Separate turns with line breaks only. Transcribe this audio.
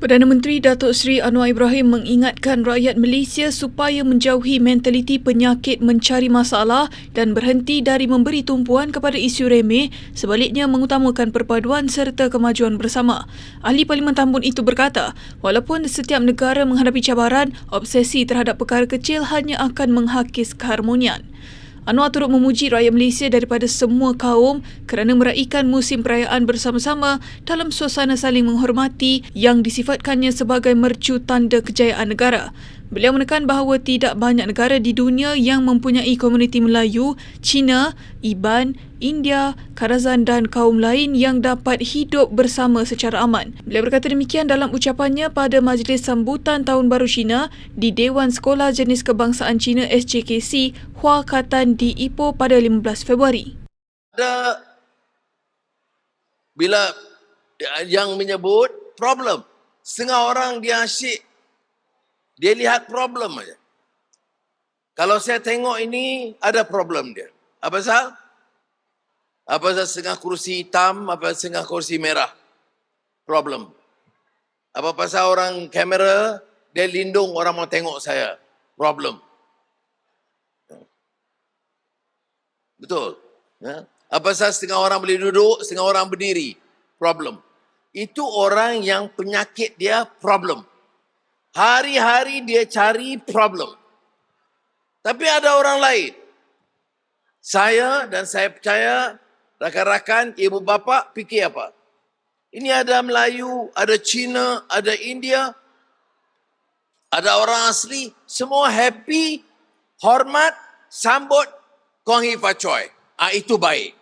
Perdana Menteri Datuk Seri Anwar Ibrahim mengingatkan rakyat Malaysia supaya menjauhi mentaliti penyakit mencari masalah dan berhenti dari memberi tumpuan kepada isu remeh sebaliknya mengutamakan perpaduan serta kemajuan bersama. Ahli Parlimen Tambun itu berkata, walaupun setiap negara menghadapi cabaran, obsesi terhadap perkara kecil hanya akan menghakis keharmonian. Anwar turut memuji rakyat Malaysia daripada semua kaum kerana meraihkan musim perayaan bersama-sama dalam suasana saling menghormati yang disifatkannya sebagai mercu tanda kejayaan negara. Beliau menekan bahawa tidak banyak negara di dunia yang mempunyai komuniti Melayu, Cina, Iban, India, Karazan dan kaum lain yang dapat hidup bersama secara aman. Beliau berkata demikian dalam ucapannya pada Majlis Sambutan Tahun Baru Cina di Dewan Sekolah Jenis Kebangsaan Cina SJKC Hua Katan di Ipoh pada 15 Februari.
ada bila yang menyebut problem. Setengah orang dia asyik dia lihat problem aja. Kalau saya tengok ini ada problem dia. Apa pasal? Apa pasal setengah kursi hitam, apa setengah kursi merah? Problem. Apa pasal orang kamera dia lindung orang mau tengok saya? Problem. Betul. Ya? Apa pasal setengah orang boleh duduk, setengah orang berdiri? Problem. Itu orang yang penyakit dia problem. Hari-hari dia cari problem. Tapi ada orang lain. Saya dan saya percaya rakan-rakan, ibu bapa fikir apa? Ini ada Melayu, ada Cina, ada India, ada orang asli, semua happy, hormat, sambut, konghi facoy. Ah itu baik.